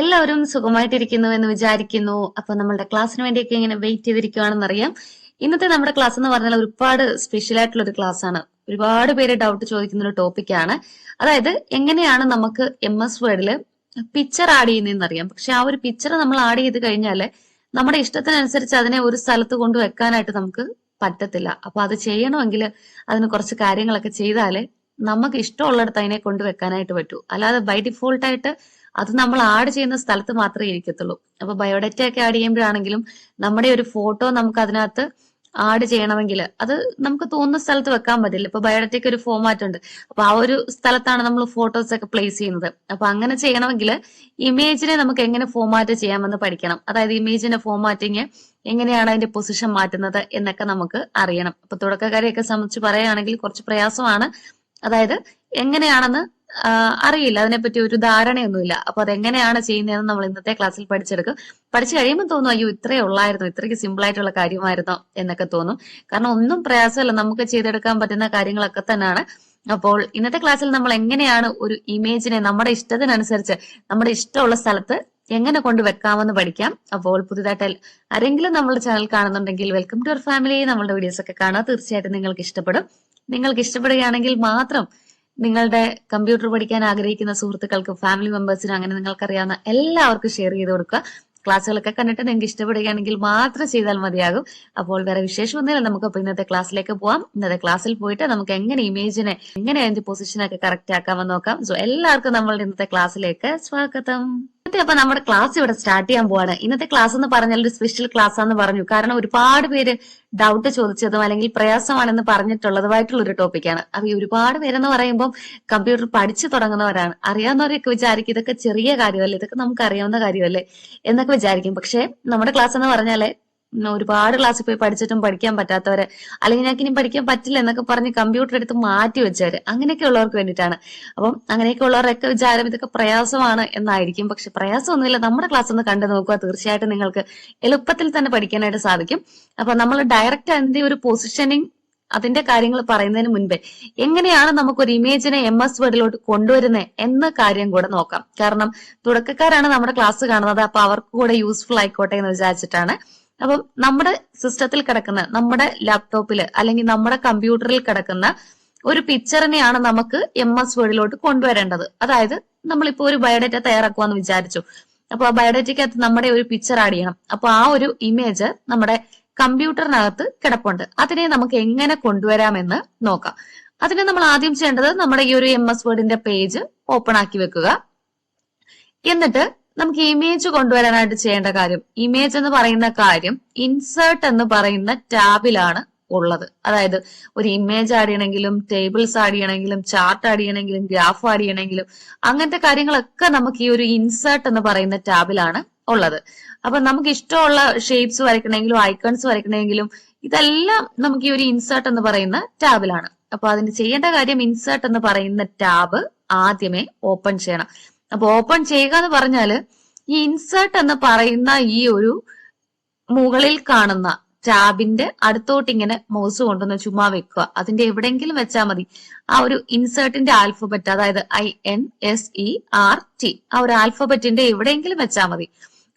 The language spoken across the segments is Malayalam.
എല്ലാവരും സുഖമായിട്ടിരിക്കുന്നു എന്ന് വിചാരിക്കുന്നു. അപ്പൊ നമ്മളുടെ ക്ലാസ്സിന് വേണ്ടിയൊക്കെ ഇങ്ങനെ വെയിറ്റ് ചെയ്തിരിക്കുകയാണെന്ന് അറിയാം. ഇന്നത്തെ നമ്മുടെ ക്ലാസ് എന്ന് പറഞ്ഞാൽ ഒരുപാട് സ്പെഷ്യൽ ആയിട്ടുള്ള ഒരു ക്ലാസ് ആണ്. ഒരുപാട് പേര് ഡൗട്ട് ചോദിക്കുന്ന ഒരു ടോപ്പിക്കാണ് അതായത് എങ്ങനെയാണ് നമുക്ക് എം എസ് വേർഡിൽ പിക്ചർ ആഡ് ചെയ്യുന്നതെന്ന് അറിയാം. പക്ഷെ ആ ഒരു പിക്ചർ നമ്മൾ ആഡ് ചെയ്ത് കഴിഞ്ഞാൽ നമ്മുടെ ഇഷ്ടത്തിനനുസരിച്ച് അതിനെ ഒരു സ്ഥലത്ത് കൊണ്ട് വെക്കാനായിട്ട് നമുക്ക് പറ്റത്തില്ല. അപ്പൊ അത് ചെയ്യണമെങ്കിൽ അതിന് കുറച്ച് കാര്യങ്ങളൊക്കെ ചെയ്താലേ നമുക്ക് ഇഷ്ടമുള്ളിടത്ത് അതിനെ കൊണ്ട് വെക്കാനായിട്ട് പറ്റൂ. അല്ലാതെ ബൈ ഡിഫോൾട്ട് ആയിട്ട് അത് നമ്മൾ ആഡ് ചെയ്യുന്ന സ്ഥലത്ത് മാത്രമേ ഇരിക്കത്തുള്ളൂ. അപ്പൊ ബയോഡേറ്റ ഒക്കെ ആഡ് ചെയ്യുമ്പോഴാണെങ്കിലും നമ്മുടെ ഒരു ഫോട്ടോ നമുക്ക് അതിനകത്ത് ആഡ് ചെയ്യണമെങ്കിൽ അത് നമുക്ക് തോന്നുന്ന സ്ഥലത്ത് വെക്കാൻ പറ്റില്ല. ഇപ്പൊ ബയോഡേറ്റയ്ക്ക് ഒരു ഫോമാറ്റ് ഉണ്ട്. അപ്പൊ ആ ഒരു സ്ഥലത്താണ് നമ്മൾ ഫോട്ടോസ് ഒക്കെ പ്ലേസ് ചെയ്യുന്നത്. അപ്പൊ അങ്ങനെ ചെയ്യണമെങ്കിൽ ഇമേജിനെ നമുക്ക് എങ്ങനെ ഫോമാറ്റ് ചെയ്യാമെന്ന് പഠിക്കണം. അതായത് ഇമേജിന്റെ ഫോമാറ്റിങ് എങ്ങനെയാണ് അതിന്റെ പൊസിഷൻ മാറ്റുന്നത് എന്നൊക്കെ നമുക്ക് അറിയണം. അപ്പൊ തുടക്കക്കാരെയൊക്കെ സംബന്ധിച്ച് പറയുകയാണെങ്കിൽ കുറച്ച് പ്രയാസമാണ്. അതായത് എങ്ങനെയാണെന്ന് അറിയില്ല. അതിനെപ്പറ്റി ഒരു ധാരണയൊന്നുമില്ല. അപ്പൊ അതെങ്ങനെയാണ് ചെയ്യുന്നതെന്ന് നമ്മൾ ഇന്നത്തെ ക്ലാസ്സിൽ പഠിച്ചെടുക്കും. പഠിച്ചു കഴിയുമ്പോൾ തോന്നും അയ്യോ ഇത്രേ ഉള്ളായിരുന്നു. ഇത്രയ്ക്ക് സിമ്പിൾ ആയിട്ടുള്ള കാര്യമായിരുന്നോ? എന്നൊക്കെ തോന്നും. കാരണം ഒന്നും പ്രയാസമല്ല. നമുക്ക് ചെയ്തെടുക്കാൻ പറ്റുന്ന കാര്യങ്ങളൊക്കെ തന്നെയാണ് അപ്പോൾ ഇന്നത്തെ ക്ലാസ്സിൽ നമ്മൾ എങ്ങനെയാണ് ഒരു ഇമേജിനെ നമ്മുടെ ഇഷ്ടത്തിനനുസരിച്ച് നമ്മുടെ ഇഷ്ടമുള്ള സ്ഥലത്ത് എങ്ങനെ കൊണ്ടുവെക്കാമെന്ന് പഠിക്കാം. അപ്പോൾ പുതിയതായിട്ട് ആരെങ്കിലും നമ്മുടെ ചാനൽ കാണുന്നുണ്ടെങ്കിൽ വെൽക്കം ടു അവർ ഫാമിലി നമ്മളുടെ വീഡിയോസ് ഒക്കെ കാണുക. തീർച്ചയായിട്ടും നിങ്ങൾക്ക് ഇഷ്ടപ്പെടും. നിങ്ങൾക്ക് ഇഷ്ടപ്പെടുകയാണെങ്കിൽ മാത്രം നിങ്ങളുടെ കമ്പ്യൂട്ടർ പഠിക്കാൻ ആഗ്രഹിക്കുന്ന സുഹൃത്തുക്കൾക്ക് ഫാമിലി മെമ്പേഴ്സിനും അങ്ങനെ നിങ്ങൾക്കറിയാവുന്ന എല്ലാവർക്കും ഷെയർ ചെയ്ത് കൊടുക്കുക. ക്ലാസ്സുകളൊക്കെ കണ്ടിട്ട് നിങ്ങൾക്ക് ഇഷ്ടപ്പെടുകയാണെങ്കിൽ മാത്രം ചെയ്താൽ മതിയാകും. അപ്പോൾ വേറെ വിശേഷമൊന്നുമില്ല നമുക്ക് അപ്പൊ ഇന്നത്തെ ക്ലാസ്സിലേക്ക് പോവാം. ഇന്നത്തെ ക്ലാസ്സിൽ പോയിട്ട് നമുക്ക് എങ്ങനെ ഇമേജിനെ എങ്ങനെ അതിന്റെ പൊസിഷനൊക്കെ കറക്റ്റ് ആക്കാമെന്ന് നോക്കാം. സോ എല്ലാവർക്കും നമ്മളുടെ ഇന്നത്തെ ക്ലാസ്സിലേക്ക് സ്വാഗതം. ഇന്നത്തെ അപ്പൊ നമ്മുടെ ക്ലാസ് ഇവിടെ സ്റ്റാർട്ട് ചെയ്യാൻ പോവാണ്. ഇന്നത്തെ ക്ലാസ് എന്ന് പറഞ്ഞാൽ ഒരു സ്പെഷ്യൽ ക്ലാസ് ആണെന്ന് പറഞ്ഞു. കാരണം ഒരുപാട് പേര് ഡൗട്ട് ചോദിച്ചതും അല്ലെങ്കിൽ പ്രയാസമാണെന്ന് പറഞ്ഞിട്ടുള്ളതുമായിട്ടുള്ള ഒരു ടോപ്പിക്കാണ് അപ്പൊ ഈ ഒരുപാട് പേരെന്ന് പറയുമ്പോൾ കമ്പ്യൂട്ടർ പഠിച്ചു തുടങ്ങുന്നവരാണ്. അറിയാവുന്നവരൊക്കെ വിചാരിക്കും ഇതൊക്കെ ചെറിയ കാര്യമല്ലേ? ഇതൊക്കെ നമുക്ക് അറിയാവുന്ന കാര്യമല്ലേ? എന്നൊക്കെ വിചാരിക്കും. പക്ഷെ നമ്മുടെ ക്ലാസ് എന്ന് പറഞ്ഞാൽ ഒരുപാട് ക്ലാസ്സിൽ പോയി പഠിച്ചിട്ടും പഠിക്കാൻ പറ്റാത്തവര് അല്ലെങ്കിൽ ഞങ്ങൾക്ക് ഇനി പഠിക്കാൻ പറ്റില്ല എന്നൊക്കെ പറഞ്ഞ് കമ്പ്യൂട്ടർ എടുത്ത് മാറ്റി വെച്ചവര് അങ്ങനെയൊക്കെ ഉള്ളവർക്ക് വേണ്ടിയിട്ടാണ്. അപ്പം അങ്ങനെയൊക്കെ ഉള്ളവരൊക്കെ വിചാരം ഇതൊക്കെ പ്രയാസമാണ് എന്നായിരിക്കും. പക്ഷെ പ്രയാസമൊന്നുമില്ല. നമ്മുടെ ക്ലാസ് ഒന്ന് കണ്ടു നോക്കുക. തീർച്ചയായിട്ടും നിങ്ങൾക്ക് എളുപ്പത്തിൽ തന്നെ പഠിക്കാനായിട്ട് സാധിക്കും. അപ്പൊ നമ്മൾ ഡയറക്റ്റ് അതിന്റെ ഒരു പൊസിഷനിങ് അതിന്റെ കാര്യങ്ങൾ പറയുന്നതിന് മുൻപേ എങ്ങനെയാണ് നമുക്ക് ഒരു ഇമേജിനെ എം എസ് വേർഡിലോട്ട് കൊണ്ടുവരുന്നത് എന്ന കാര്യം കൂടെ നോക്കാം. കാരണം തുടക്കക്കാരാണ് നമ്മുടെ ക്ലാസ് കാണുന്നത്. അപ്പൊ അവർക്ക് കൂടെ യൂസ്ഫുൾ ആയിക്കോട്ടെ എന്ന് വിചാരിച്ചിട്ടാണ്. അപ്പം നമ്മുടെ സിസ്റ്റത്തിൽ കിടക്കുന്ന നമ്മുടെ ലാപ്ടോപ്പിൽ അല്ലെങ്കിൽ നമ്മുടെ കമ്പ്യൂട്ടറിൽ കിടക്കുന്ന ഒരു പിക്ചറിനെയാണ് നമുക്ക് എം എസ് വേർഡിലോട്ട് കൊണ്ടുവരേണ്ടത്. അതായത് നമ്മളിപ്പോ ഒരു ബയോഡേറ്റ തയ്യാറാക്കുവാന്ന് വിചാരിച്ചു. അപ്പൊ ആ ബയോഡേറ്റയ്ക്കകത്ത് നമ്മുടെ ഒരു പിക്ചർ ആഡ് ചെയ്യണം. അപ്പൊ ആ ഒരു ഇമേജ് നമ്മുടെ കമ്പ്യൂട്ടറിനകത്ത് കിടപ്പുണ്ട്. അതിനെ നമുക്ക് എങ്ങനെ കൊണ്ടുവരാമെന്ന് നോക്കാം. അതിന് നമ്മൾ ആദ്യം ചെയ്യേണ്ടത് നമ്മുടെ ഈ ഒരു എം എസ് വേർഡിന്റെ പേജ് ഓപ്പൺ ആക്കി വെക്കുക. എന്നിട്ട് നമുക്ക് ഇമേജ് കൊണ്ടുവരാനായിട്ട് ചെയ്യേണ്ട കാര്യം ഇമേജ് എന്ന് പറയുന്ന കാര്യം ഇൻസേർട്ട് എന്ന് പറയുന്ന ടാബിലാണ് ഉള്ളത്. അതായത് ഒരു ഇമേജ് ആഡ് ചെയ്യണമെങ്കിലും ടേബിൾസ് ആഡ് ചെയ്യണമെങ്കിലും ചാർട്ട് ആഡ് ചെയ്യണമെങ്കിലും ഗ്രാഫ് ആഡ് ചെയ്യണമെങ്കിലും അങ്ങനത്തെ കാര്യങ്ങളൊക്കെ നമുക്ക് ഈ ഒരു ഇൻസേർട്ട് എന്ന് പറയുന്ന ടാബിലാണ് ഉള്ളത്. അപ്പൊ നമുക്ക് ഇഷ്ടമുള്ള ഷേപ്സ് വരയ്ക്കണമെങ്കിലും ഐക്കൺസ് വരയ്ക്കണമെങ്കിലും ഇതെല്ലാം നമുക്ക് ഈ ഒരു ഇൻസേർട്ട് എന്ന് പറയുന്ന ടാബിലാണ് അപ്പൊ അതിന് ചെയ്യേണ്ട കാര്യം ഇൻസേർട്ട് എന്ന് പറയുന്ന ടാബ് ആദ്യമേ ഓപ്പൺ ചെയ്യണം. അപ്പൊ ഓപ്പൺ ചെയ്യുക എന്ന് പറഞ്ഞാൽ ഈ ഇൻസേർട്ട് എന്ന് പറയുന്ന ഈ ഒരു മുകളിൽ കാണുന്ന ടാബിന്റെ അടുത്തോട്ട് ഇങ്ങനെ മൗസ് കൊണ്ടുവന്ന് ചുമ്മാ വെക്കുക. അതിന്റെ എവിടെയെങ്കിലും വെച്ചാൽ മതി. ആ ഒരു ഇൻസേർട്ടിന്റെ ആൽഫബറ്റ് അതായത് I N S E R T ആ ഒരു ആൽഫബറ്റിന്റെ എവിടെയെങ്കിലും വെച്ചാൽ മതി.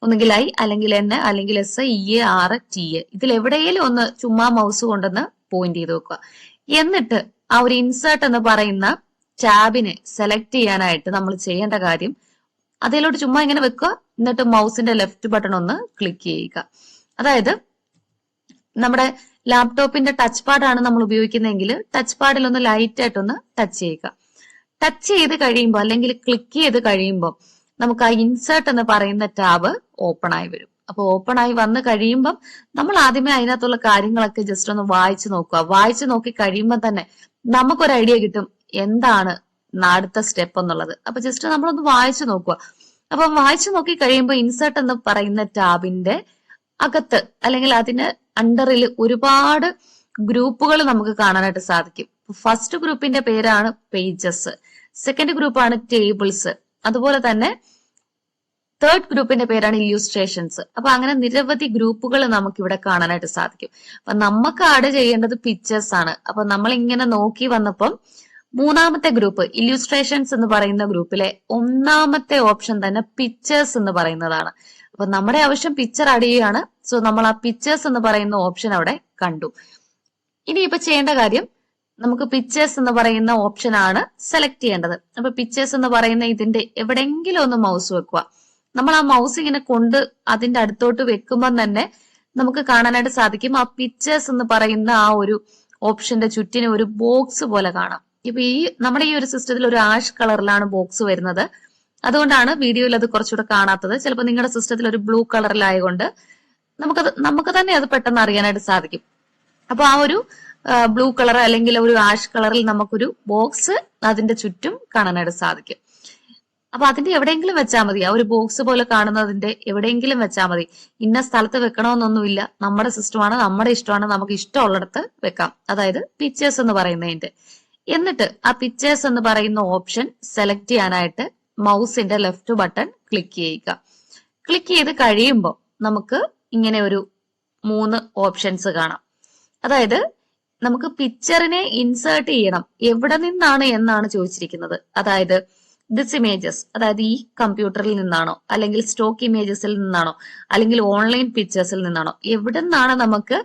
ഒന്നുകിൽ ഐ അല്ലെങ്കിൽ എൻ അല്ലെങ്കിൽ S E A R T A ഇതിൽ എവിടെയെങ്കിലും ഒന്ന് ചുമ്മാ മൗസ് കൊണ്ടുവന്ന് പോയിന്റ് ചെയ്ത് വെക്കുക. എന്നിട്ട് ആ ഒരു ഇൻസേർട്ട് എന്ന് പറയുന്ന ടാബിനെ സെലക്ട് ചെയ്യാനായിട്ട് നമ്മൾ ചെയ്യേണ്ട കാര്യം അതിലോട്ട് ചുമ്മാ ഇങ്ങനെ വെക്കുക. എന്നിട്ട് മൗസിന്റെ ലെഫ്റ്റ് ബട്ടൺ ഒന്ന് ക്ലിക്ക് ചെയ്യുക. അതായത് നമ്മുടെ ലാപ്ടോപ്പിന്റെ ടച്ച് പാഡാണ് നമ്മൾ ഉപയോഗിക്കുന്നതെങ്കിൽ ടച്ച് പാഡിൽ ഒന്ന് ലൈറ്റ് ആയിട്ട് ഒന്ന് ടച്ച് ചെയ്യുക. ടച്ച് ചെയ്ത് കഴിയുമ്പോൾ അല്ലെങ്കിൽ ക്ലിക്ക് ചെയ്ത് കഴിയുമ്പോൾ നമുക്ക് ആ ഇൻസേർട്ട് എന്ന് പറയുന്ന ടാബ് ഓപ്പൺ ആയി വരും. അപ്പൊ ഓപ്പൺ ആയി വന്ന് കഴിയുമ്പം നമ്മൾ ആദ്യമേ അതിനകത്തുള്ള കാര്യങ്ങളൊക്കെ ജസ്റ്റ് ഒന്ന് വായിച്ചു നോക്കുക. വായിച്ചു നോക്കി കഴിയുമ്പോൾ തന്നെ നമുക്കൊരു ഐഡിയ കിട്ടും. എന്താണ് അടുത്ത സ്റ്റെപ്പ് എന്നുള്ളത്. അപ്പൊ ജസ്റ്റ് നമ്മളൊന്ന് വായിച്ചു നോക്കുക. അപ്പൊ വായിച്ചു നോക്കി കഴിയുമ്പോൾ ഇൻസേർട്ട് എന്ന് പറയുന്ന ടാബിന്റെ അകത്ത് അല്ലെങ്കിൽ അതിന് അണ്ടറിൽ ഒരുപാട് ഗ്രൂപ്പുകൾ നമുക്ക് കാണാനായിട്ട് സാധിക്കും. ഫസ്റ്റ് ഗ്രൂപ്പിന്റെ പേരാണ് പേജസ് സെക്കൻഡ് ഗ്രൂപ്പാണ് ടേബിൾസ് അതുപോലെ തന്നെ തേർഡ് ഗ്രൂപ്പിന്റെ പേരാണ് ഇല്യൂസ്ട്രേഷൻസ് അപ്പൊ അങ്ങനെ നിരവധി ഗ്രൂപ്പുകൾ നമുക്ക് ഇവിടെ കാണാനായിട്ട് സാധിക്കും. അപ്പൊ നമുക്ക് ആഡ് ചെയ്യേണ്ടത് പിക്ചേഴ്സ് ആണ്. അപ്പൊ നമ്മൾ ഇങ്ങനെ നോക്കി വന്നപ്പം മൂന്നാമത്തെ ഗ്രൂപ്പ് ഇല്യൂസ്ട്രേഷൻസ് എന്ന് പറയുന്ന ഗ്രൂപ്പിലെ ഒന്നാമത്തെ ഓപ്ഷൻ തന്നെ പിക്ചേഴ്സ് എന്ന് പറയുന്നതാണ്. അപ്പൊ നമ്മുടെ ആവശ്യം പിക്ചർ ആഡ് ചെയ്യുകയാണ്. സോ നമ്മൾ ആ പിക്ചേഴ്സ് എന്ന് പറയുന്ന ഓപ്ഷൻ അവിടെ കണ്ടു. ഇനി ഇപ്പൊ ചെയ്യേണ്ട കാര്യം നമുക്ക് പിക്ചേഴ്സ് എന്ന് പറയുന്ന ഓപ്ഷൻ ആണ് സെലക്ട് ചെയ്യേണ്ടത്. അപ്പൊ പിക്ചേഴ്സ് എന്ന് പറയുന്ന ഇതിന്റെ എവിടെയെങ്കിലും ഒന്ന് മൗസ് വെക്കുക. നമ്മൾ ആ മൗസ് ഇങ്ങനെ കൊണ്ട് അതിന്റെ അടുത്തോട്ട് വെക്കുമ്പോൾ തന്നെ നമുക്ക് കാണാനായിട്ട് സാധിക്കും ആ പിക്ചേഴ്സ് എന്ന് പറയുന്ന ആ ഒരു ഓപ്ഷന്റെ ചുറ്റിന് ഒരു ബോക്സ് പോലെ കാണാം. ഇപ്പൊ ഈ നമ്മുടെ ഈ ഒരു സിസ്റ്റത്തിൽ ഒരു ആഷ് കളറിലാണ് ബോക്സ് വരുന്നത്. അതുകൊണ്ടാണ് വീഡിയോയിൽ അത് കുറച്ചുകൂടെ കാണാത്തത്. ചിലപ്പോൾ നിങ്ങളുടെ സിസ്റ്റത്തിൽ ഒരു ബ്ലൂ കളറിലായതുകൊണ്ട് നമുക്കത് നമുക്ക് തന്നെ അത് പെട്ടെന്ന് അറിയാനായിട്ട് സാധിക്കും. അപ്പൊ ആ ഒരു ബ്ലൂ കളർ അല്ലെങ്കിൽ ഒരു ആഷ് കളറിൽ നമുക്കൊരു ബോക്സ് അതിന്റെ ചുറ്റും കാണാനായിട്ട് സാധിക്കും. അപ്പൊ അതിന്റെ എവിടെയെങ്കിലും വെച്ചാൽ മതി. ആ ഒരു ബോക്സ് പോലെ കാണുന്നതിന്റെ എവിടെയെങ്കിലും വെച്ചാൽ മതി. ഇന്ന സ്ഥലത്ത് വെക്കണമെന്നൊന്നുമില്ല. നമ്മുടെ സിസ്റ്റമാണ് നമ്മുടെ ഇഷ്ടമാണ് നമുക്ക് ഇഷ്ടമുള്ളിടത്ത് വെക്കാം. അതായത് പിക്ചേഴ്സ് എന്ന് പറയുന്നതിന്റെ. എന്നിട്ട് ആ പിക്ചേഴ്സ് എന്ന് പറയുന്ന ഓപ്ഷൻ സെലക്ട് ചെയ്യാനായിട്ട് മൗസിന്റെ ലെഫ്റ്റ് ബട്ടൺ ക്ലിക്ക് ചെയ്യുക. ക്ലിക്ക് ചെയ്ത് കഴിയുമ്പോൾ നമുക്ക് ഇങ്ങനെ ഒരു മൂന്ന് ഓപ്ഷൻസ് കാണാം. അതായത് നമുക്ക് പിക്ചറിനെ ഇൻസേർട്ട് ചെയ്യണം. എവിടെ നിന്നാണ് എന്നാണ് ചോദിച്ചിരിക്കുന്നത്. അതായത് ദിസ് ഇമേജസ് അതായത് ഈ കമ്പ്യൂട്ടറിൽ നിന്നാണോ? അല്ലെങ്കിൽ സ്റ്റോക്ക് ഇമേജസിൽ നിന്നാണോ? അല്ലെങ്കിൽ ഓൺലൈൻ പിക്ചേഴ്സിൽ നിന്നാണോ? എവിടെ നിന്നാണ് നമുക്ക്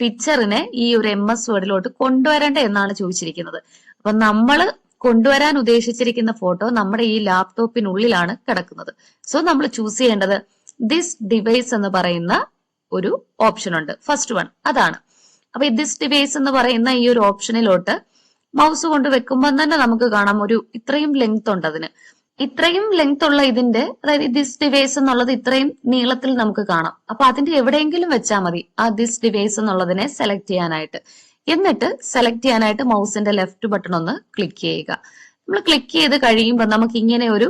പിക്ചറിനെ ഈ ഒരു എം എസ് വേർഡിലോട്ട് കൊണ്ടുവരേണ്ടത് എന്നാണ് ചോദിച്ചിരിക്കുന്നത്. അപ്പൊ നമ്മൾ കൊണ്ടുവരാൻ ഉദ്ദേശിച്ചിരിക്കുന്ന ഫോട്ടോ നമ്മുടെ ഈ ലാപ്ടോപ്പിനുള്ളിലാണ് കിടക്കുന്നത്. സോ നമ്മൾ ചൂസ് ചെയ്യേണ്ടത് ദിസ് ഡിവൈസ് എന്ന് പറയുന്ന ഒരു ഓപ്ഷൻ ഉണ്ട്. ഫസ്റ്റ് വൺ അതാണ്. അപ്പൊ ദിസ് ഡിവൈസ് എന്ന് പറയുന്ന ഈ ഒരു ഓപ്ഷനിലോട്ട് മൗസ് കൊണ്ട് വെക്കുമ്പോൾ തന്നെ നമുക്ക് കാണാം ഒരു ഇത്രയും ലെങ്ത് ഉണ്ട് അതിന്. ഇത്രയും ലെങ്ത് ഉള്ള ഇതിന്റെ അതായത് ദിസ് ഡിവൈസ് എന്നുള്ളത് ഇത്രയും നീളത്തിൽ നമുക്ക് കാണാം. അപ്പൊ അതിന്റെ എവിടെയെങ്കിലും വെച്ചാൽ മതി ആ ദിസ് ഡിവൈസ് എന്നുള്ളതിനെ സെലക്ട് ചെയ്യാനായിട്ട്. എന്നിട്ട് സെലക്ട് ചെയ്യാനായിട്ട് മൗസിന്റെ ലെഫ്റ്റ് ബട്ടൺ ഒന്ന് ക്ലിക്ക് ചെയ്യുക. നമ്മൾ ക്ലിക്ക് ചെയ്ത് കഴിയുമ്പോൾ നമുക്ക് ഇങ്ങനെ ഒരു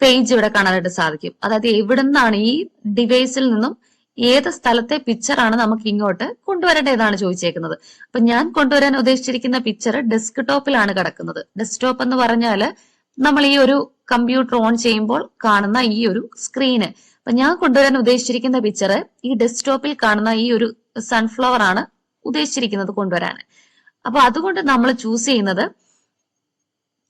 പേജ് ഇവിടെ കാണാനായിട്ട് സാധിക്കും. അതായത് എവിടെ നിന്നാണ് ഈ ഡിവൈസിൽ നിന്നും ഏത് സ്ഥലത്തെ പിക്ചറാണ് നമുക്ക് ഇങ്ങോട്ട് കൊണ്ടുവരേണ്ടതാണ് ചോദിച്ചേക്കുന്നത്. അപ്പൊ ഞാൻ കൊണ്ടുവരാൻ ഉദ്ദേശിച്ചിരിക്കുന്ന പിക്ചർ ഡെസ്ക് ടോപ്പിലാണ് കിടക്കുന്നത്. ഡെസ്ക്ടോപ്പ് എന്ന് പറഞ്ഞാൽ നമ്മൾ ഈ ഒരു കമ്പ്യൂട്ടർ ഓൺ ചെയ്യുമ്പോൾ കാണുന്ന ഈ ഒരു സ്ക്രീന് അപ്പൊ ഞാൻ കൊണ്ടുവരാൻ ഉദ്ദേശിച്ചിരിക്കുന്ന പിക്ചർ ഈ ഡെസ്ക്ടോപ്പിൽ കാണുന്ന ഈ ഒരു സൺഫ്ലവർ ആണ് ഉദ്ദേശിച്ചിരിക്കുന്നത് കൊണ്ടുവരാൻ അപ്പൊ അതുകൊണ്ട് നമ്മൾ ചൂസ് ചെയ്യുന്നത്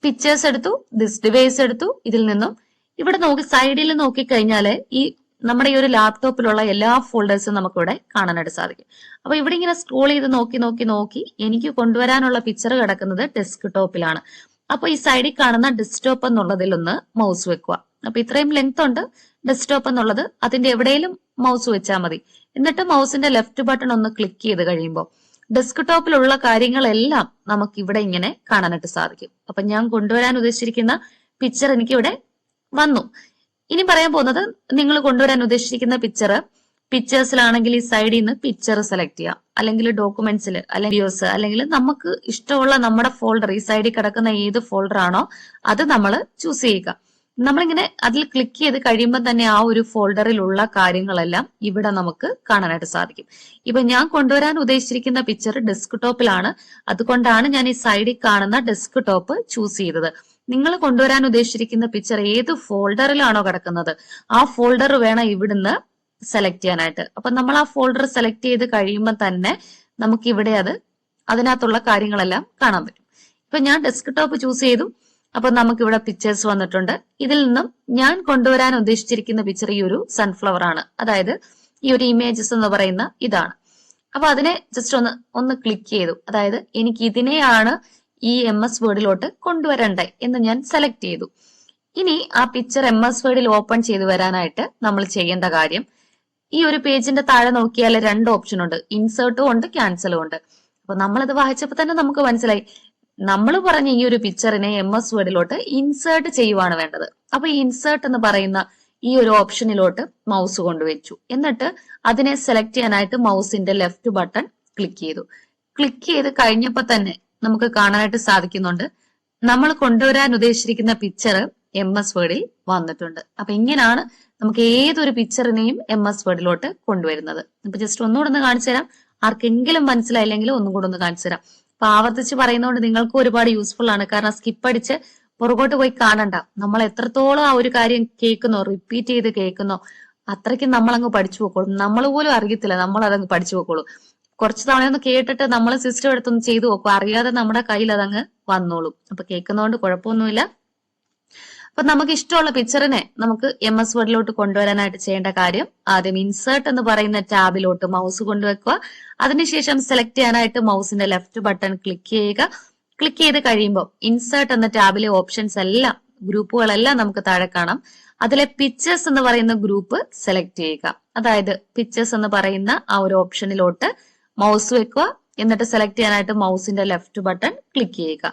പിക്ചേഴ്സ് എടുത്തു ദിസ് ഡിവൈസ് എടുത്തു ഇതിൽ നിന്നും. ഇവിടെ നോക്കി സൈഡിൽ നോക്കിക്കഴിഞ്ഞാൽ ഈ നമ്മുടെ ഈ ഒരു ലാപ്ടോപ്പിലുള്ള എല്ലാ ഫോൾഡേഴ്സും നമുക്കിവിടെ കാണാനായിട്ട് സാധിക്കും. അപ്പൊ ഇവിടെ ഇങ്ങനെ സ്ക്രോൾ ചെയ്ത് നോക്കി നോക്കി നോക്കി എനിക്ക് കൊണ്ടുവരാനുള്ള പിക്ചർ കിടക്കുന്നത് ഡെസ്ക് ടോപ്പിലാണ് അപ്പൊ ഈ സൈഡിൽ കാണുന്ന ഡെസ്ക്ടോപ്പ് എന്നുള്ളതിൽ ഒന്ന് മൗസ് വെക്കുക. അപ്പൊ ഇത്രയും ലെങ്ത് ഉണ്ട് ഡെസ്ക്ടോപ്പ് എന്നുള്ളത്. അതിന്റെ എവിടെയും മൗസ് വെച്ചാൽ മതി. എന്നിട്ട് മൗസിന്റെ ലെഫ്റ്റ് ബട്ടൺ ഒന്ന് ക്ലിക്ക് ചെയ്ത് കഴിയുമ്പോൾ ഡെസ്ക് ടോപ്പിലുള്ള കാര്യങ്ങളെല്ലാം നമുക്ക് ഇവിടെ ഇങ്ങനെ കാണാനായിട്ട് സാധിക്കും. അപ്പൊ ഞാൻ കൊണ്ടുവരാൻ ഉദ്ദേശിച്ചിരിക്കുന്ന പിക്ചർ എനിക്ക് ഇവിടെ വന്നു. ഇനി പറയാൻ പോകുന്നത് നിങ്ങൾ കൊണ്ടുവരാൻ ഉദ്ദേശിച്ചിരിക്കുന്ന പിക്ചർ പിക്ചേഴ്സിലാണെങ്കിൽ ഈ സൈഡിൽ നിന്ന് പിക്ചർ സെലക്ട് ചെയ്യാം. അല്ലെങ്കിൽ ഡോക്യുമെന്റ്സിൽ അല്ലെങ്കിൽ വീഡിയോസ് അല്ലെങ്കിൽ നമുക്ക് ഇഷ്ടമുള്ള നമ്മുടെ ഫോൾഡർ ഈ സൈഡിൽ കിടക്കുന്ന ഏത് ഫോൾഡർ ആണോ അത് നമ്മൾ ചൂസ് ചെയ്യുക. നമ്മളിങ്ങനെ അതിൽ ക്ലിക്ക് ചെയ്ത് കഴിയുമ്പോൾ തന്നെ ആ ഒരു ഫോൾഡറിലുള്ള കാര്യങ്ങളെല്ലാം ഇവിടെ നമുക്ക് കാണാനായിട്ട് സാധിക്കും. ഇപ്പൊ ഞാൻ കൊണ്ടുവരാൻ ഉദ്ദേശിച്ചിരിക്കുന്ന പിക്ചർ ഡെസ്ക് ടോപ്പിലാണ് അതുകൊണ്ടാണ് ഞാൻ ഈ സൈഡിൽ കാണുന്ന ഡെസ്ക് ടോപ്പ് ചൂസ് ചെയ്തത്. നിങ്ങൾ കൊണ്ടുവരാൻ ഉദ്ദേശിച്ചിരിക്കുന്ന പിക്ചർ ഏത് ഫോൾഡറിലാണോ കിടക്കുന്നത് ആ ഫോൾഡർ വേണം ഇവിടുന്ന് സെലക്ട് ചെയ്യാനായിട്ട്. അപ്പൊ നമ്മൾ ആ ഫോൾഡർ സെലക്ട് ചെയ്ത് കഴിയുമ്പോൾ തന്നെ നമുക്ക് ഇവിടെ അത് അതിനകത്തുള്ള കാര്യങ്ങളെല്ലാം കാണാൻ പറ്റും. ഇപ്പൊ ഞാൻ ഡെസ്ക് ടോപ്പ് ചൂസ് ചെയ്തു. അപ്പൊ നമുക്ക് ഇവിടെ പിക്ചേഴ്സ് വന്നിട്ടുണ്ട്. ഇതിൽ നിന്നും ഞാൻ കൊണ്ടുവരാൻ ഉദ്ദേശിച്ചിരിക്കുന്ന പിക്ചർ ഈ ഒരു സൺഫ്ലവർ ആണ്. അതായത് ഈ ഒരു ഇമേജസ് എന്ന് പറയുന്ന ഇതാണ്. അപ്പൊ അതിനെ ജസ്റ്റ് ഒന്ന് ഒന്ന് ക്ലിക്ക് ചെയ്തു. അതായത് എനിക്ക് ഇതിനെയാണ് ഈ എം എസ് വേർഡിലോട്ട് കൊണ്ടുവരണ്ടേ എന്ന് ഞാൻ സെലക്ട് ചെയ്തു. ഇനി ആ പിക്ചർ എം എസ് വേർഡിൽ ഓപ്പൺ ചെയ്തു വരാനായിട്ട് നമ്മൾ ചെയ്യേണ്ട കാര്യം ഈ ഒരു പേജിന്റെ താഴെ നോക്കിയാൽ രണ്ട് ഓപ്ഷൻ ഉണ്ട്. ഇൻസേർട്ടും ഉണ്ട് ക്യാൻസലും ഉണ്ട്. അപ്പൊ നമ്മളത് വായിച്ചപ്പോൾ തന്നെ നമുക്ക് മനസ്സിലായി. നമ്മൾ പറഞ്ഞ ഈ ഒരു പിക്ചറിനെ എം എസ് വേർഡിലോട്ട് ഇൻസേർട്ട് ചെയ്യുവാണ് വേണ്ടത്. അപ്പൊ ഈ ഇൻസേർട്ട് എന്ന് പറയുന്ന ഈ ഒരു ഓപ്ഷനിലോട്ട് മൗസ് കൊണ്ടുവച്ചു. എന്നിട്ട് അതിനെ സെലക്ട് ചെയ്യാനായിട്ട് മൗസിന്റെ ലെഫ്റ്റ് ബട്ടൺ ക്ലിക്ക് ചെയ്തു. ക്ലിക്ക് ചെയ്ത് കഴിഞ്ഞപ്പോൾ തന്നെ നമുക്ക് കാണാനായിട്ട് സാധിക്കുന്നുണ്ട്. നമ്മൾ കൊണ്ടുവരാൻ ഉദ്ദേശിച്ചിരിക്കുന്ന പിക്ചർ എം എസ് വേർഡിൽ വന്നിട്ടുണ്ട്. അപ്പൊ ഇങ്ങനെയാണ് നമുക്ക് ഏതൊരു പിക്ചറിനെയും എം എസ് വേർഡിലോട്ട് കൊണ്ടുവരുന്നത്. ഇപ്പൊ ജസ്റ്റ് ഒന്നുകൂടെ ഒന്ന് കാണിച്ചു തരാം ആർക്കെങ്കിലും മനസ്സിലായില്ലെങ്കിൽ ഒന്നും കൂടെ ഒന്ന് കാണിച്ചു തരാം അപ്പൊ ആവർത്തിച്ച് പറയുന്നതുകൊണ്ട് നിങ്ങൾക്ക് ഒരുപാട് യൂസ്ഫുൾ ആണ്. കാരണം സ്കിപ്പ് അടിച്ച് പുറകോട്ട് പോയി കാണണ്ട. നമ്മൾ എത്രത്തോളം ആ ഒരു കാര്യം കേൾക്കുന്നോ റിപ്പീറ്റ് ചെയ്ത് കേൾക്കുന്നോ അത്രയ്ക്ക് നമ്മൾ അങ്ങ് പഠിച്ചു പോക്കോളും നമ്മൾ പോലും അറിയത്തില്ല നമ്മൾ അതങ്ങ് പഠിച്ചു പോക്കോളൂ കുറച്ച് തവണയൊന്ന് കേട്ടിട്ട് നമ്മൾ സിസ്റ്റം എടുത്തൊന്ന് ചെയ്തു നോക്കും. അറിയാതെ നമ്മുടെ കയ്യിൽ അതങ്ങ് വന്നോളും. അപ്പൊ കേൾക്കുന്നതുകൊണ്ട് കുഴപ്പമൊന്നുമില്ല. അപ്പൊ നമുക്ക് ഇഷ്ടമുള്ള പിക്ചറിനെ നമുക്ക് എം എസ് വേർഡിലോട്ട് കൊണ്ടുവരാനായിട്ട് ചെയ്യേണ്ട കാര്യം ആദ്യം ഇൻസേർട്ട് എന്ന് പറയുന്ന ടാബിലോട്ട് മൗസ് കൊണ്ടുവെക്കുക. അതിനുശേഷം സെലക്ട് ചെയ്യാനായിട്ട് മൗസിന്റെ ലെഫ്റ്റ് ബട്ടൺ ക്ലിക്ക് ചെയ്യുക. ക്ലിക്ക് ചെയ്ത് കഴിയുമ്പോൾ ഇൻസേർട്ട് എന്ന ടാബിലെ ഓപ്ഷൻസ് എല്ലാം ഗ്രൂപ്പുകളെല്ലാം നമുക്ക് താഴെ കാണാം. അതിലെ പിക്ചേഴ്സ് എന്ന് പറയുന്ന ഗ്രൂപ്പ് സെലക്ട് ചെയ്യുക. അതായത് പിക്ചേഴ്സ് എന്ന് പറയുന്ന ആ ഒരു ഓപ്ഷനിലോട്ട് മൗസ് വെക്കുക. എന്നിട്ട് സെലക്ട് ചെയ്യാനായിട്ട് മൗസിന്റെ ലെഫ്റ്റ് ബട്ടൺ ക്ലിക്ക് ചെയ്യുക.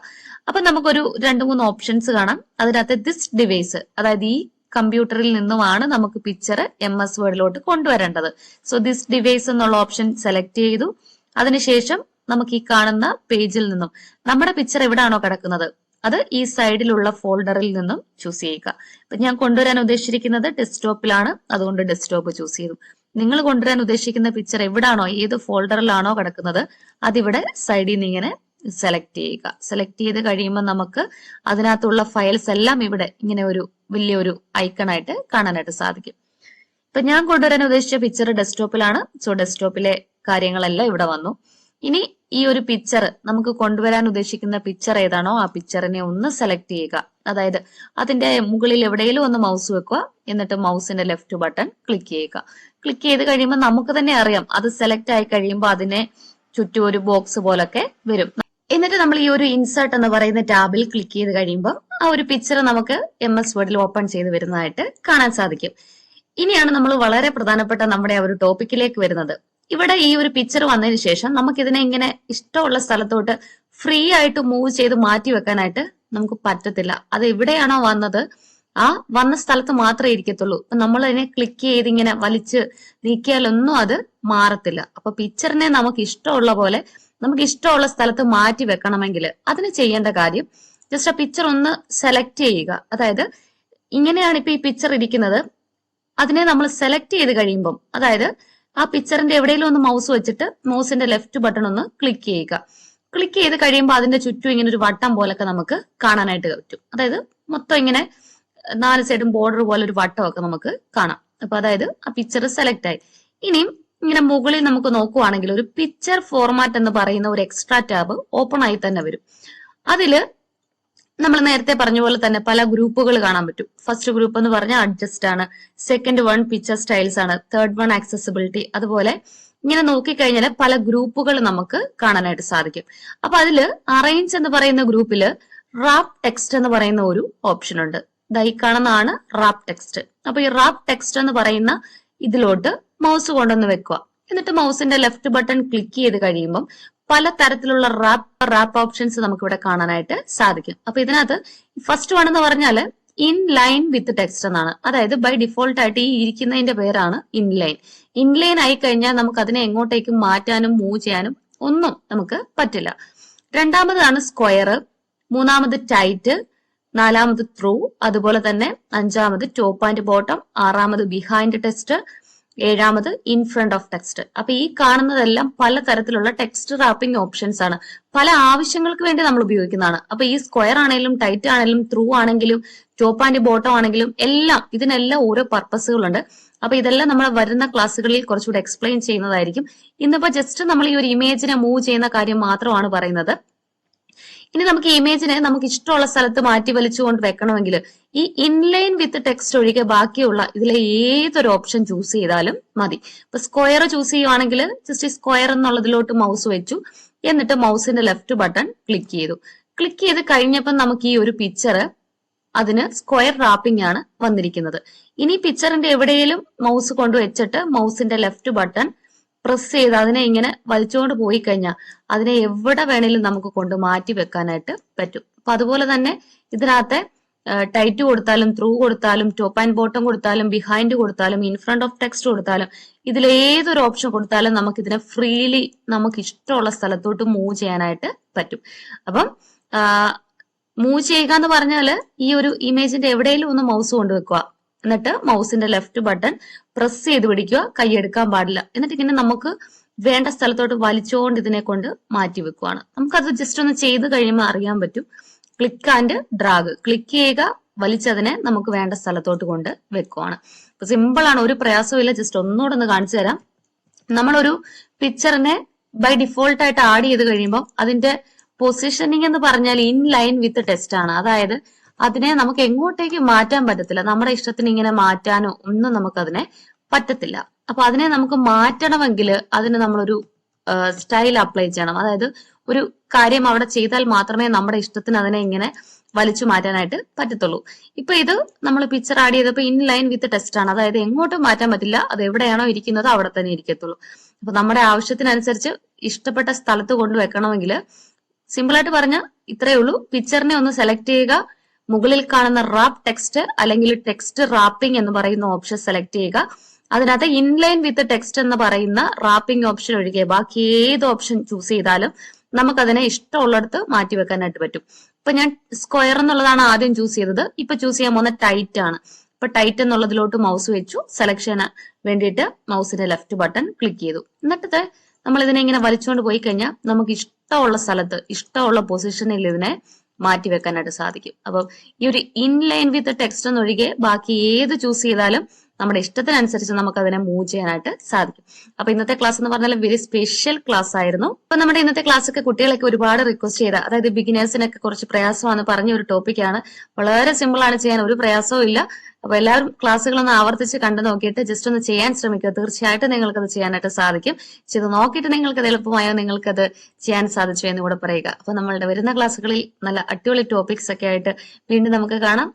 അപ്പൊ നമുക്കൊരു രണ്ട് മൂന്ന് ഓപ്ഷൻസ് കാണാം. അതിനകത്ത് ദിസ് ഡിവൈസ് അതായത് ഈ കമ്പ്യൂട്ടറിൽ നിന്നുമാണ് നമുക്ക് പിക്ചർ എം എസ് വേർഡിലോട്ട് കൊണ്ടുവരേണ്ടത്. സോ ദിസ് ഡിവൈസ് എന്നുള്ള ഓപ്ഷൻ സെലക്ട് ചെയ്തു. അതിനുശേഷം നമുക്ക് ഈ കാണുന്ന പേജിൽ നിന്നും നമ്മുടെ പിക്ചർ എവിടെയാണോ കിടക്കുന്നത്? അത് ഈ സൈഡിലുള്ള ഫോൾഡറിൽ നിന്നും ചൂസ് ചെയ്യുക. ഞാൻ കൊണ്ടുവരാൻ ഉദ്ദേശിച്ചിരിക്കുന്നത് ഡെസ്ക്ടോപ്പിലാണ് അതുകൊണ്ട് ഡെസ്ക്ടോപ്പ് ചൂസ് ചെയ്തു. നിങ്ങൾ കൊണ്ടുവരാൻ ഉദ്ദേശിക്കുന്ന പിക്ചർ എവിടാണോ ഏത് ഫോൾഡറിലാണോ കിടക്കുന്നത് അതിവിടെ സൈഡിൽ നിന്ന് ഇങ്ങനെ സെലക്ട് ചെയ്യുക. സെലക്ട് ചെയ്ത് കഴിയുമ്പോൾ നമുക്ക് അതിനകത്തുള്ള ഫയൽസ് എല്ലാം ഇവിടെ ഇങ്ങനെ ഒരു വലിയൊരു ഐക്കൺ ആയിട്ട് കാണാനായിട്ട് സാധിക്കും. ഇപ്പൊ ഞാൻ കൊണ്ടുവരാൻ ഉദ്ദേശിച്ച പിക്ചർ ഡെസ്ക്ടോപ്പിലാണ് സോ ഡെസ്ക്ടോപ്പിലെ കാര്യങ്ങളെല്ലാം ഇവിടെ വന്നു. ഇനി ഈ ഒരു പിക്ചർ നമുക്ക് കൊണ്ടുവരാൻ ഉദ്ദേശിക്കുന്ന പിക്ചർ ഏതാണോ ആ പിക്ചറിനെ ഒന്ന് സെലക്ട് ചെയ്യുക. അതായത് അതിന്റെ മുകളിൽ എവിടെയെങ്കിലും ഒന്ന് മൗസ് വെക്കുക. എന്നിട്ട് മൗസിന്റെ ലെഫ്റ്റ് ബട്ടൺ ക്ലിക്ക് ചെയ്യുക. ക്ലിക്ക് ചെയ്ത് കഴിയുമ്പോൾ നമുക്ക് തന്നെ അറിയാം. അത് സെലക്ട് ആയി കഴിയുമ്പോൾ അതിനെ ചുറ്റും ഒരു ബോക്സ് പോലൊക്കെ വരും. എന്നിട്ട് നമ്മൾ ഈ ഒരു ഇൻസേർട്ട് എന്ന് പറയുന്ന ടാബിൽ ക്ലിക്ക് ചെയ്ത് കഴിയുമ്പോൾ ആ ഒരു പിക്ചർ നമുക്ക് എം എസ് വേർഡിൽ ഓപ്പൺ ചെയ്ത് വരുന്നതായിട്ട് കാണാൻ സാധിക്കും. ഇനിയാണ് നമ്മൾ വളരെ പ്രധാനപ്പെട്ട നമ്മുടെ ആ ഒരു ടോപ്പിക്കിലേക്ക് വരുന്നത്. ഇവിടെ ഈ ഒരു പിക്ചർ വന്നതിന് ശേഷം നമുക്ക് ഇതിനെ ഇങ്ങനെ ഇഷ്ടമുള്ള സ്ഥലത്തോട്ട് ഫ്രീ ആയിട്ട് മൂവ് ചെയ്ത് മാറ്റി വെക്കാനായിട്ട് നമുക്ക് പറ്റത്തില്ല. അത് എവിടെയാണോ വന്നത് ആ വന്ന സ്ഥലത്ത് മാത്രമേ ഇരിക്കത്തുള്ളൂ. അപ്പൊ നമ്മൾ അതിനെ ക്ലിക്ക് ചെയ്ത് ഇങ്ങനെ വലിച്ച് നീക്കിയാലൊന്നും അത് മാറത്തില്ല. അപ്പൊ പിക്ചറിനെ നമുക്ക് ഇഷ്ടമുള്ള പോലെ നമുക്ക് ഇഷ്ടമുള്ള സ്ഥലത്ത് മാറ്റി വെക്കണമെങ്കിൽ അതിന് ചെയ്യേണ്ട കാര്യം ജസ്റ്റ് ആ പിക്ചർ ഒന്ന് സെലക്ട് ചെയ്യുക. അതായത് ഇങ്ങനെയാണ് ഇപ്പൊ ഈ പിക്ചർ ഇരിക്കുന്നത്. അതിനെ നമ്മൾ സെലക്ട് ചെയ്ത് കഴിയുമ്പം അതായത് ആ പിക്ചറിന്റെ എവിടെയെങ്കിലും ഒന്ന് മൗസ് വെച്ചിട്ട് മൗസിന്റെ ലെഫ്റ്റ് ബട്ടൺ ഒന്ന് ക്ലിക്ക് ചെയ്യുക. ക്ലിക്ക് ചെയ്ത് കഴിയുമ്പോൾ അതിന്റെ ചുറ്റും ഇങ്ങനെ ഒരു വട്ടം പോലൊക്കെ നമുക്ക് കാണാനായിട്ട് പറ്റും. അതായത് മൊത്തം ഇങ്ങനെ നാല് സൈഡും ബോർഡർ പോലെ ഒരു വട്ടമൊക്കെ നമുക്ക് കാണാം. അപ്പൊ അതായത് ആ പിക്ചർ സെലക്ട് ആയി. ഇനിയും ഇങ്ങനെ മുകളിൽ നമുക്ക് നോക്കുവാണെങ്കിൽ ഒരു പിക്ചർ ഫോർമാറ്റ് എന്ന് പറയുന്ന ഒരു എക്സ്ട്രാ ടാബ് ഓപ്പൺ ആയി തന്നെ വരും. അതിൽ നമ്മൾ നേരത്തെ പറഞ്ഞ പോലെ തന്നെ പല ഗ്രൂപ്പുകൾ കാണാൻ പറ്റും. ഫസ്റ്റ് ഗ്രൂപ്പ് എന്ന് പറഞ്ഞാൽ അഡ്ജസ്റ്റ് ആണ്. സെക്കൻഡ് വൺ പിക്ചർ സ്റ്റൈൽസ് ആണ്. തേർഡ് വൺ ആക്സസിബിലിറ്റി അതുപോലെ ഇങ്ങനെ നോക്കിക്കഴിഞ്ഞാൽ പല ഗ്രൂപ്പുകൾ നമുക്ക് കാണാനായിട്ട് സാധിക്കും. അപ്പൊ അതിൽ അറേഞ്ച് എന്ന് പറയുന്ന ഗ്രൂപ്പിൽ റാപ്പ് ടെക്സ്റ്റ് എന്ന് പറയുന്ന ഒരു ഓപ്ഷൻ ഉണ്ട്. ദാ റാപ്പ് ടെക്സ്റ്റ് അപ്പൊ ഈ റാപ്പ് ടെക്സ്റ്റ് എന്ന് പറയുന്ന ഇതിലോട്ട് മൗസ് കൊണ്ടുവന്ന് വെക്കുക. എന്നിട്ട് മൗസിന്റെ ലെഫ്റ്റ് ബട്ടൺ ക്ലിക്ക് ചെയ്ത് കഴിയുമ്പം പല തരത്തിലുള്ള റാപ്പ് റാപ്പ് ഓപ്ഷൻസ് നമുക്ക് ഇവിടെ കാണാനായിട്ട് സാധിക്കും. അപ്പൊ ഇതിനകത്ത് ഫസ്റ്റ് വൺ എന്ന് പറഞ്ഞാൽ ഇൻ ലൈൻ വിത്ത് ടെക്സ്റ്റ് എന്നാണ്. അതായത് ബൈ ഡിഫോൾട്ട് ആയിട്ട് ഈ ഇരിക്കുന്നതിന്റെ പേരാണ് ഇൻ ലൈൻ ഇൻ ലൈൻ ആയി കഴിഞ്ഞാൽ നമുക്ക് അതിനെ എങ്ങോട്ടേക്കും മാറ്റാനും മൂവ് ചെയ്യാനും ഒന്നും നമുക്ക് പറ്റില്ല. രണ്ടാമതാണ് സ്ക്വയർ മൂന്നാമത് ടൈറ്റ് നാലാമത് ത്രൂ അതുപോലെ തന്നെ അഞ്ചാമത് ടോപ്പ് ആൻഡ് ബോട്ടം ആറാമത് ബിഹൈൻഡ് ടെക്സ്റ്റ് ഏഴാമത് ഇൻ ഫ്രണ്ട് ഓഫ് ടെക്സ്റ്റ് അപ്പൊ ഈ കാണുന്നതെല്ലാം പല തരത്തിലുള്ള ടെക്സ്റ്റ് റാപ്പിംഗ് ഓപ്ഷൻസ് ആണ്. പല ആവശ്യങ്ങൾക്ക് വേണ്ടി നമ്മൾ ഉപയോഗിക്കുന്നതാണ്. അപ്പൊ ഈ സ്ക്വയർ ആണെങ്കിലും ടൈറ്റ് ആണെങ്കിലും ത്രൂ ആണെങ്കിലും ടോപ്പ് ആൻഡ് ബോട്ടം ആണെങ്കിലും എല്ലാം ഇതിനെല്ലാം ഓരോ പർപ്പസുകളുണ്ട് അപ്പൊ ഇതെല്ലാം നമ്മൾ വരുന്ന ക്ലാസ്സുകളിൽ കുറച്ചുകൂടെ എക്സ്പ്ലെയിൻ ചെയ്യുന്നതായിരിക്കും. ഇന്നിപ്പോ ജസ്റ്റ് നമ്മൾ ഈ ഒരു ഇമേജിനെ മൂവ് ചെയ്യുന്ന കാര്യം മാത്രമാണ് പറയുന്നത്. ഇനി നമുക്ക് ഇമേജിനെ നമുക്ക് ഇഷ്ടമുള്ള സ്ഥലത്ത് മാറ്റി വലിച്ചുകൊണ്ട് വെക്കണമെങ്കിൽ ഈ ഇൻലൈൻ വിത്ത് ടെക്സ്റ്റ് ഒഴികെ ബാക്കിയുള്ള ഇതിലെ ഏതൊരു ഓപ്ഷൻ ചൂസ് ചെയ്താലും മതി. ഇപ്പൊ സ്ക്വയർ ചൂസ് ചെയ്യുവാണെങ്കിൽ ജസ്റ്റ് സ്ക്വയർ എന്നുള്ളതിലോട്ട് മൗസ് വെച്ചു. എന്നിട്ട് മൗസിന്റെ ലെഫ്റ്റ് ബട്ടൺ ക്ലിക്ക് ചെയ്തു. ക്ലിക്ക് ചെയ്ത് കഴിഞ്ഞപ്പോൾ നമുക്ക് ഈ ഒരു പിക്ചർ അതിന് സ്ക്വയർ റാപ്പിംഗ് ആണ് വന്നിരിക്കുന്നത്. ഇനി പിക്ചറിന്റെ എവിടെയെങ്കിലും മൗസ് കൊണ്ട് വെച്ചിട്ട് മൗസിന്റെ ലെഫ്റ്റ് ബട്ടൺ പ്രസ് ചെയ്ത് അതിനെ ഇങ്ങനെ വലിച്ചുകൊണ്ട് പോയി കഴിഞ്ഞാൽ അതിനെ എവിടെ വേണേലും നമുക്ക് കൊണ്ട് മാറ്റി വെക്കാനായിട്ട് പറ്റും. അപ്പൊ അതുപോലെ തന്നെ ഇതിനകത്തെ ടൈറ്റ് കൊടുത്താലും ത്രൂ കൊടുത്താലും ടോപ്പ് ആൻഡ് ബോട്ടം കൊടുത്താലും ബിഹൈൻഡ് കൊടുത്താലും ഇൻ ഫ്രണ്ട് ഓഫ് ടെക്സ്റ്റ് കൊടുത്താലും ഇതിൽ ഏതൊരു ഓപ്ഷൻ കൊടുത്താലും നമുക്ക് ഇതിനെ ഫ്രീലി നമുക്ക് ഇഷ്ടമുള്ള സ്ഥലത്തോട്ട് മൂവ് ചെയ്യാനായിട്ട് പറ്റും. അപ്പം മൂവ് ചെയ്യുക എന്ന് പറഞ്ഞാൽ ഈ ഒരു ഇമേജിന്റെ എവിടെയെങ്കിലും ഒന്ന് മൗസ് കൊണ്ടുവെക്കുക എന്നിട്ട് മൗസിന്റെ ലെഫ്റ്റ് ബട്ടൺ പ്രസ് ചെയ്ത് പിടിക്കുക കൈയെടുക്കാൻ പാടില്ല. എന്നിട്ട് ഇങ്ങനെ നമുക്ക് വേണ്ട സ്ഥലത്തോട്ട് വലിച്ചുകൊണ്ട് ഇതിനെ കൊണ്ട് മാറ്റി വെക്കുവാണ്. നമുക്കത് ജസ്റ്റ് ഒന്ന് ചെയ്ത് കഴിയുമ്പോൾ അറിയാൻ പറ്റും. ക്ലിക്ക് ആൻഡ് ഡ്രാഗ് ക്ലിക്ക് ചെയ്യുക വലിച്ചതിനെ നമുക്ക് വേണ്ട സ്ഥലത്തോട്ട് കൊണ്ട് വെക്കുവാണ്. സിമ്പിൾ ആണ് ഒരു പ്രയാസവും ഇല്ല. ജസ്റ്റ് ഒന്നുകൂടെ ഒന്ന് കാണിച്ചു തരാം. നമ്മളൊരു പിക്ചറിനെ ബൈ ഡിഫോൾട്ട് ആയിട്ട് ആഡ് ചെയ്ത് കഴിയുമ്പോൾ അതിന്റെ പൊസിഷനിങ് എന്ന് പറഞ്ഞാൽ ഇൻ ലൈൻ വിത്ത് ടെസ്റ്റ് ആണ്. അതായത് അതിനെ നമുക്ക് എങ്ങോട്ടേക്ക് മാറ്റാൻ പറ്റത്തില്ല. നമ്മുടെ ഇഷ്ടത്തിന് ഇങ്ങനെ മാറ്റാനോ ഒന്നും നമുക്ക് അതിനെ പറ്റത്തില്ല. അപ്പൊ അതിനെ നമുക്ക് മാറ്റണമെങ്കിൽ അതിന് നമ്മളൊരു സ്റ്റൈൽ അപ്ലൈ ചെയ്യണം. അതായത് ഒരു കാര്യം അവിടെ ചെയ്താൽ മാത്രമേ നമ്മുടെ ഇഷ്ടത്തിന് അതിനെ ഇങ്ങനെ വലിച്ചു മാറ്റാനായിട്ട് പറ്റത്തുള്ളൂ. ഇപ്പൊ ഇത് നമ്മൾ പിക്ചർ ആഡ് ചെയ്തപ്പോൾ ഇൻ ലൈൻ വിത്ത് ടെസ്റ്റ് ആണ്. അതായത് എങ്ങോട്ടും മാറ്റാൻ പറ്റില്ല. അത് എവിടെയാണോ ഇരിക്കുന്നത് അവിടെ തന്നെ ഇരിക്കത്തുള്ളൂ. അപ്പൊ നമ്മുടെ ആവശ്യത്തിനനുസരിച്ച് ഇഷ്ടപ്പെട്ട സ്ഥലത്ത് കൊണ്ടുവെക്കണമെങ്കിൽ സിമ്പിൾ ആയിട്ട് പറഞ്ഞ ഇത്രയേ ഉള്ളൂ. പിക്ചറിനെ ഒന്ന് സെലക്ട് ചെയ്യുക. മുകളിൽ കാണുന്ന റാപ്പ് ടെക്സ്റ്റ് അല്ലെങ്കിൽ ടെക്സ്റ്റ് റാപ്പിംഗ് എന്ന് പറയുന്ന ഓപ്ഷൻ സെലക്ട് ചെയ്യുക. അതിനകത്ത് ഇൻലൈൻ വിത്ത് ടെക്സ്റ്റ് എന്ന് പറയുന്ന റാപ്പിംഗ് ഓപ്ഷൻ ഒഴികെ ബാക്കി ഏത് ഓപ്ഷൻ ചൂസ് ചെയ്താലും നമുക്കതിനെ ഇഷ്ടമുള്ളിടത്ത് മാറ്റി വെക്കാനായിട്ട് പറ്റും. ഇപ്പൊ ഞാൻ സ്ക്വയർ എന്നുള്ളതാണ് ആദ്യം ചൂസ് ചെയ്തത്. ഇപ്പൊ ചൂസ് ചെയ്യാൻ പോകുന്ന ടൈറ്റ് ആണ്. ഇപ്പൊ ടൈറ്റ് എന്നുള്ളതിലോട്ട് മൗസ് വെച്ചു. സെലക്ഷന് വേണ്ടിയിട്ട് മൗസിന്റെ ലെഫ്റ്റ് ബട്ടൺ ക്ലിക്ക് ചെയ്തു. എന്നിട്ട് നമ്മൾ ഇതിനെ ഇങ്ങനെ വലിച്ചുകൊണ്ട് പോയി കഴിഞ്ഞാൽ നമുക്ക് ഇഷ്ടമുള്ള സ്ഥലത്ത് ഇഷ്ടമുള്ള പൊസിഷനിൽ ഇതിനെ മാറ്റി വെക്കാനായിട്ട് സാധിക്കും. അപ്പം ഈ ഒരു ഇൻലൈൻ വിത്ത് ടെക്സ്റ്റ് എന്നൊഴികെ ബാക്കി ഏത് ചൂസ് ചെയ്താലും നമ്മുടെ ഇഷ്ടത്തിനനുസരിച്ച് നമുക്ക് അതിനെ മൂവ് ചെയ്യാനായിട്ട് സാധിക്കും. അപ്പൊ ഇന്നത്തെ ക്ലാസ് എന്ന് പറഞ്ഞാൽ വെരി സ്പെഷ്യൽ ക്ലാസ് ആയിരുന്നു. അപ്പൊ നമ്മുടെ ഇന്നത്തെ ക്ലാസ് ഒക്കെ കുട്ടികളൊക്കെ ഒരുപാട് റിക്വസ്റ്റ് ചെയ്ത അതായത് ബിഗിനേഴ്സിനൊക്കെ കുറച്ച് പ്രയാസമാണ് പറഞ്ഞ ഒരു ടോപ്പിക്കാണ് വളരെ സിമ്പിൾ ആണ് ചെയ്യാൻ ഒരു പ്രയാസവും ഇല്ല. അപ്പൊ എല്ലാവരും ക്ലാസ്സുകളൊന്ന് ആവർത്തിച്ച് കണ്ടു നോക്കിയിട്ട് ജസ്റ്റ് ഒന്ന് ചെയ്യാൻ ശ്രമിക്കുക. തീർച്ചയായിട്ടും നിങ്ങൾക്ക് അത് ചെയ്യാനായിട്ട് സാധിക്കും. ചെയ്ത് നോക്കിയിട്ട് നിങ്ങൾക്ക് അത് എളുപ്പമായോ? അത് ചെയ്യാൻ സാധിച്ചു എന്ന് കൂടെ പറയുക. അപ്പൊ നമ്മളുടെ വരുന്ന ക്ലാസ്സുകളിൽ നല്ല അടിപൊളി ടോപ്പിക്സ് ഒക്കെ ആയിട്ട് വീണ്ടും നമുക്ക് കാണാം.